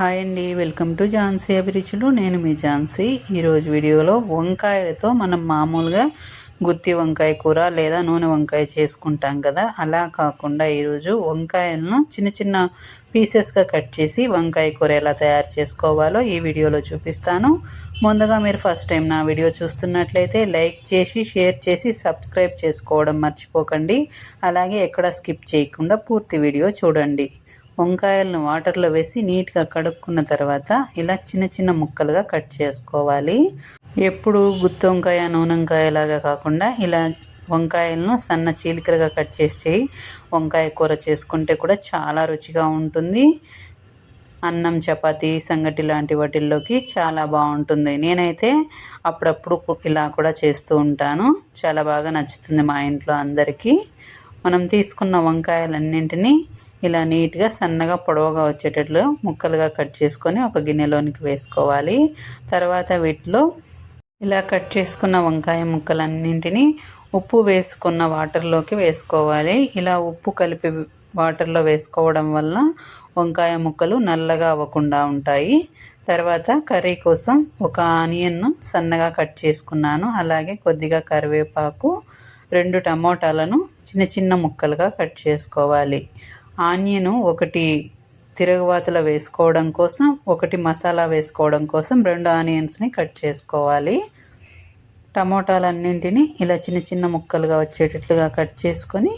Hi అండి welcome to Jhansi అభిరుచులు. నేను మీ ఝాన్సీ. ఈరోజు వీడియోలో వంకాయలతో మనం మామూలుగా గుత్తి వంకాయ కూర లేదా నూనె వంకాయ చేసుకుంటాం కదా. అలా కాకుండా ఈరోజు వంకాయలను చిన్న చిన్న పీసెస్గా కట్ చేసి వంకాయ కూర ఎలా తయారు చేసుకోవాలో ఈ వీడియోలో చూపిస్తాను. ముందుగా మీరు ఫస్ట్ టైం నా వీడియో చూస్తున్నట్లయితే లైక్ చేసి షేర్ చేసి సబ్స్క్రైబ్ చేసుకోవడం మర్చిపోకండి. అలాగే ఎక్కడ స్కిప్ చేయకుండా పూర్తి వీడియో చూడండి. వంకాయలను వాటర్లో వేసి నీట్గా కడుక్కున్న తర్వాత ఇలా చిన్న చిన్న ముక్కలుగా కట్ చేసుకోవాలి. ఎప్పుడు గుత్తి వంకాయ నూనెంకాయ లాగా కాకుండా ఇలా వంకాయలను సన్న చీలికలుగా కట్ చేసి వంకాయ కూర చేసుకుంటే కూడా చాలా రుచిగా ఉంటుంది. అన్నం చపాతి సంగటి లాంటి వాటిల్లోకి చాలా బాగుంటుంది. నేనైతే అప్పుడప్పుడు ఇలా కూడా చేస్తూ ఉంటాను. చాలా బాగా నచ్చుతుంది మా ఇంట్లో అందరికీ. మనం తీసుకున్న వంకాయలన్నింటినీ ఇలా నీట్గా సన్నగా పొడవుగా వచ్చేటట్లు ముక్కలుగా కట్ చేసుకొని ఒక గిన్నెలోనికి వేసుకోవాలి. తర్వాత వీటిలో ఇలా కట్ చేసుకున్న వంకాయ ముక్కలన్నింటినీ ఉప్పు వేసుకున్న వాటర్లోకి వేసుకోవాలి. ఇలా ఉప్పు కలిపి వాటర్లో వేసుకోవడం వల్ల వంకాయ ముక్కలు నల్లగా అవ్వకుండా ఉంటాయి. తర్వాత కర్రీ కోసం ఒక ఆనియన్ను సన్నగా కట్ చేసుకున్నాను. అలాగే కొద్దిగా కరివేపాకు రెండు టమోటాలను చిన్న చిన్న ముక్కలుగా కట్ చేసుకోవాలి. ఆనియను ఒకటి తిరగవాతలో వేసుకోవడం కోసం ఒకటి మసాలా వేసుకోవడం కోసం రెండు ఆనియన్స్ని కట్ చేసుకోవాలి. టమోటాలన్నింటినీ ఇలా చిన్న చిన్న ముక్కలుగా వచ్చేటట్లుగా కట్ చేసుకొని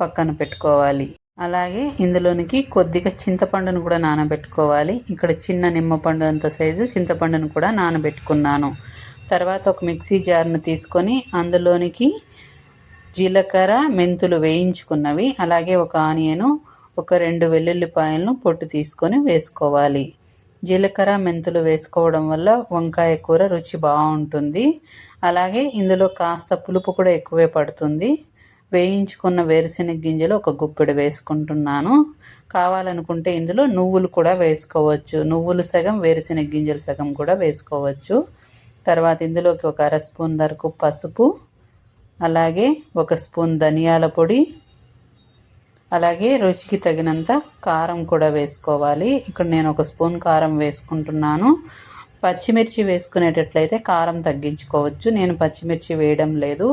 పక్కన పెట్టుకోవాలి. అలాగే ఇందులోనికి కొద్దిగా చింతపండును కూడా నానబెట్టుకోవాలి. ఇక్కడ చిన్న నిమ్మపండు అంత సైజు చింతపండును కూడా నానబెట్టుకున్నాను. తర్వాత ఒక మిక్సీ జార్ను తీసుకొని అందులోనికి జీలకర్ర మెంతులు వేయించుకున్నవి అలాగే ఒక ఆనియను ఒక రెండు వెల్లుల్లిపాయలను పొట్టు తీసుకొని వేసుకోవాలి. జీలకర్ర మెంతులు వేసుకోవడం వల్ల వంకాయ కూర రుచి బాగుంటుంది. అలాగే ఇందులో కాస్త పులుపు కూడా ఎక్కువే పడుతుంది. వేయించుకున్న వేరుశెనగ గింజలు ఒక గుప్పెడు వేసుకుంటున్నాను. కావాలనుకుంటే ఇందులో నువ్వులు కూడా వేసుకోవచ్చు. నువ్వులు సగం వేరుశెనగ గింజలు సగం కూడా వేసుకోవచ్చు. తర్వాత ఇందులోకి ఒక అర స్పూన్ వరకు పసుపు అలాగే ఒక స్పూన్ ధనియాల పొడి అలాగే రుచికి తగినంత కారం కూడా వేసుకోవాలి. ఇక్కడ నేను ఒక స్పూన్ కారం వేసుకుంటున్నాను. పచ్చిమిర్చి వేసుకునేటట్లయితే కారం తగ్గించుకోవచ్చు. నేను పచ్చిమిర్చి వేయడం లేదు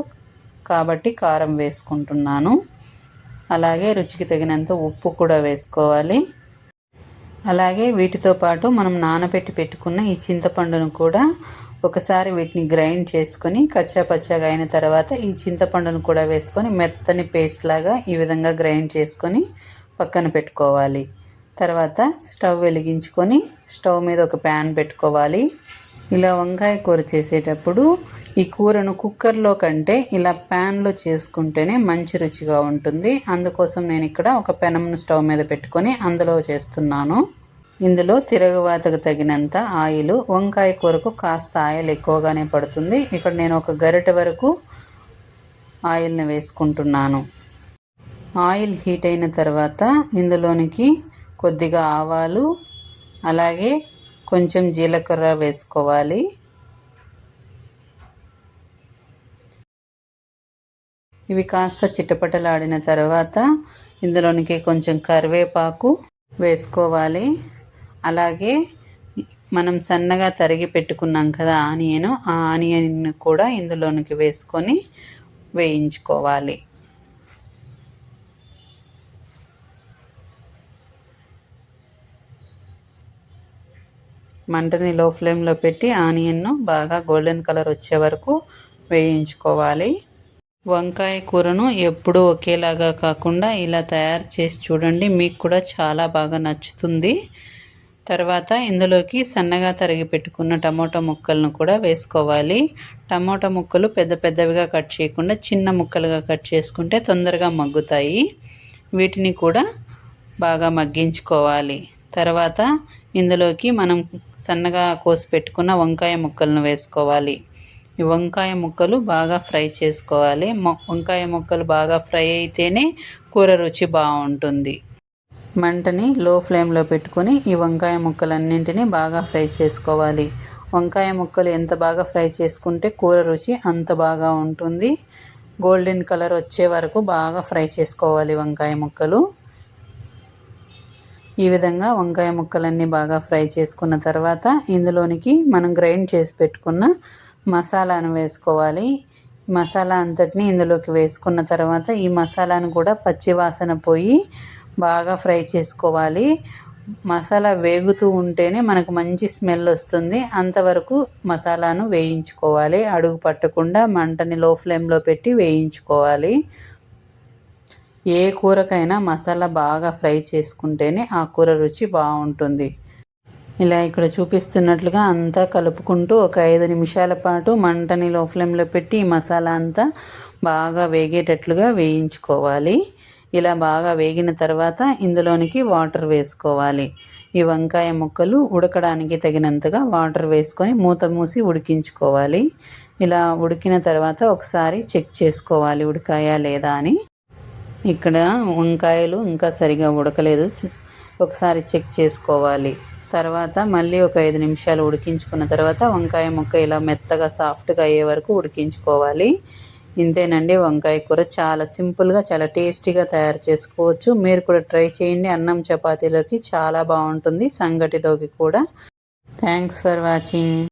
కాబట్టి కారం వేసుకుంటున్నాను. అలాగే రుచికి తగినంత ఉప్పు కూడా వేసుకోవాలి. అలాగే వీటితో పాటు మనం నానబెట్టి పెట్టుకున్న ఈ చింతపండును కూడా ఒకసారి వీటిని గ్రైండ్ చేసుకొని కచ్చా పచ్చాగా అయిన తర్వాత ఈ చింతపండును కూడా వేసుకొని మెత్తని పేస్ట్ లాగా ఈ విధంగా గ్రైండ్ చేసుకొని పక్కన పెట్టుకోవాలి. తర్వాత స్టవ్ వెలిగించుకొని స్టవ్ మీద ఒక ప్యాన్ పెట్టుకోవాలి. ఇలా వంకాయ కూర చేసేటప్పుడు ఈ కూరను కుక్కర్లో కంటే ఇలా ప్యాన్లో చేసుకుంటేనే మంచి రుచిగా ఉంటుంది. అందుకోసం నేను ఇక్కడ ఒక పెనంను స్టవ్ మీద పెట్టుకొని అందులో చేస్తున్నాను. ఇందులో తిరగవాతకు తగినంత ఆయిల్ వంకాయ కూరకు కాస్త ఆయిల్ ఎక్కువగానే పడుతుంది. ఇక్కడ నేను ఒక గరిట వరకు ఆయిల్ని వేసుకుంటున్నాను. ఆయిల్ హీట్ అయిన తర్వాత ఇందులోనికి కొద్దిగా ఆవాలు అలాగే కొంచెం జీలకర్ర వేసుకోవాలి. ఇవి కాస్త చిట్టపటలాడిన తర్వాత ఇందులోనికి కొంచెం కరివేపాకు వేసుకోవాలి. అలాగే మనం సన్నగా తరిగి పెట్టుకున్నాం కదా ఆనియన్ ఆ ఆనియన్ కూడా ఇందులోనికి వేసుకొని వేయించుకోవాలి. మంటని లో ఫ్లేమ్లో పెట్టి ఆనియన్ను బాగా గోల్డెన్ కలర్ వచ్చే వరకు వేయించుకోవాలి. వంకాయ కూరను ఎప్పుడూ ఒకేలాగా కాకుండా ఇలా తయారు చేసి చూడండి మీకు కూడా చాలా బాగా నచ్చుతుంది. తర్వాత ఇందులోకి సన్నగా తరిగి పెట్టుకున్న టమోటా ముక్కలను కూడా వేసుకోవాలి. టమోటా ముక్కలు పెద్ద పెద్దవిగా కట్ చేయకుండా చిన్న ముక్కలుగా కట్ చేసుకుంటే తొందరగా మగ్గుతాయి. వీటిని కూడా బాగా మగ్గించుకోవాలి. తర్వాత ఇందులోకి మనం సన్నగా కోసి పెట్టుకున్న వంకాయ ముక్కలను వేసుకోవాలి. ఈ వంకాయ ముక్కలు బాగా ఫ్రై చేసుకోవాలి. వంకాయ ముక్కలు బాగా ఫ్రై అయితేనే కూర రుచి బాగుంటుంది. మంటని లో ఫ్లేమ్లో పెట్టుకొని ఈ వంకాయ ముక్కలన్నింటినీ బాగా ఫ్రై చేసుకోవాలి. వంకాయ ముక్కలు ఎంత బాగా ఫ్రై చేసుకుంటే కూర రుచి అంత బాగా ఉంటుంది. గోల్డెన్ కలర్ వచ్చే వరకు బాగా ఫ్రై చేసుకోవాలి వంకాయ ముక్కలు. ఈ విధంగా వంకాయ ముక్కలన్నీ బాగా ఫ్రై చేసుకున్న తర్వాత ఇందులోనికి మనం గ్రైండ్ చేసి పెట్టుకున్న మసాలాను వేసుకోవాలి. మసాలా అంతటిని ఇందులోకి వేసుకున్న తర్వాత ఈ మసాలాను కూడా పచ్చి వాసన పోయి బాగా ఫ్రై చేసుకోవాలి. మసాలా వేగుతూ ఉంటేనే మనకు మంచి స్మెల్ వస్తుంది. అంతవరకు మసాలాను వేయించుకోవాలి. అడుగు పట్టకుండా మంటని లో ఫ్లేమ్లో పెట్టి వేయించుకోవాలి. ఏ కూరకైనా మసాలా బాగా ఫ్రై చేసుకుంటేనే ఆ కూర రుచి బాగుంటుంది. ఇలా ఇక్కడ చూపిస్తున్నట్లుగా అంతా కలుపుకుంటూ ఒక ఐదు నిమిషాల పాటు మంటని లో ఫ్లేమ్లో పెట్టి ఈ మసాలా అంతా బాగా వేగేటట్లుగా వేయించుకోవాలి. ఇలా బాగా వేగిన తర్వాత ఇందులోనికి వాటర్ వేసుకోవాలి. ఈ వంకాయ ముక్కలు ఉడకడానికి తగినంతగా వాటర్ వేసుకొని మూత మూసి ఉడికించుకోవాలి. ఇలా ఉడికిన తర్వాత ఒకసారి చెక్ చేసుకోవాలి ఉడికాయా లేదా అని. ఇక్కడ వంకాయలు ఇంకా సరిగా ఉడకలేదు. ఒకసారి చెక్ చేసుకోవాలి. తర్వాత మళ్ళీ ఒక ఐదు నిమిషాలు ఉడికించుకున్న తర్వాత వంకాయ ముక్క ఇలా మెత్తగా సాఫ్ట్గా అయ్యే వరకు ఉడికించుకోవాలి. ఇంతేనండి. వంకాయ కూర చాలా సింపుల్గా చాలా టేస్టీగా తయారు చేసుకోవచ్చు. మీరు కూడా ట్రై చేయండి. అన్నం చపాతీలోకి చాలా బాగుంటుంది. సంగటిలోకి కూడా. Thanks for watching.